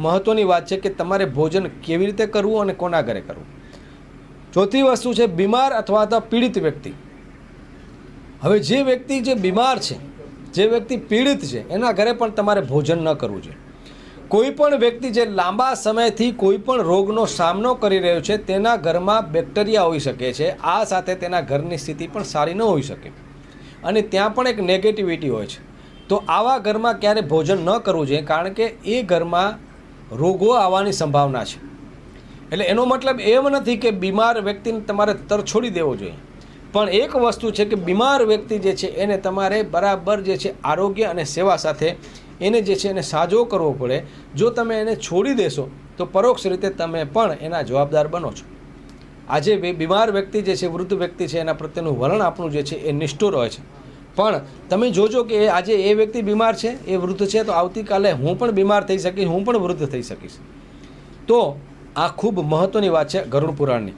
મહત્ત્વની વાત છે કે તમારે ભોજન કેવી રીતે કરવું અને કોના ઘરે કરવું. ચોથી વસ્તુ છે બીમાર અથવા તો પીડિત વ્યક્તિ. હવે જે વ્યક્તિ જે બીમાર છે, જે વ્યક્તિ પીડિત છે, એના ઘરે પણ તમારે ભોજન ન કરવું જોઈએ. કોઈ પણ વ્યક્તિ જે લાંબા સમયથી કોઈ પણ રોગનો સામનો કરી રહ્યો છે, તેના ઘરમાં બેક્ટેરિયા હોઈ શકે છે, આ સાથે તેના ઘરની સ્થિતિ પણ સારી ન હોઈ શકે. અને ત્યાં પણ એક નેગેટિવિટી હોય છે. તો આવા ઘરમાં ક્યારે ભોજન ન કરવું જોઈએ, કારણ કે એ ઘરમાં રોગો આવવાની સંભાવના છે. એટલે એનો મતલબ એમ નથી કે બીમાર વ્યક્તિને તમારે તર છોડી દેવો જોઈએ. પણ એક વસ્તુ છે કે બીમાર વ્યક્તિ જે છે એને તમારે બરાબર જે છે આરોગ્ય અને સેવા સાથે એને જે છે એને સાજો કરવો પડે. જો તમે એને છોડી દેશો, તો પરોક્ષ રીતે તમે પણ એના જવાબદાર બનો છો. આજે બીમાર વ્યક્તિ જે છે, વૃદ્ધ વ્યક્તિ છે, એના પ્રત્યેનું વલણ આપણું જે છે એ નિષ્ઠુર હોય છે. પણ તમે જોજો કે આજે એ વ્યક્તિ બીમાર છે, એ વૃદ્ધ છે, તો આવતીકાલે હું પણ બીમાર થઈ શકીશ, હું પણ વૃદ્ધ થઈ શકીશ. તો આ ખૂબ મહત્ત્વની વાત છે ગરુડ પુરાણની.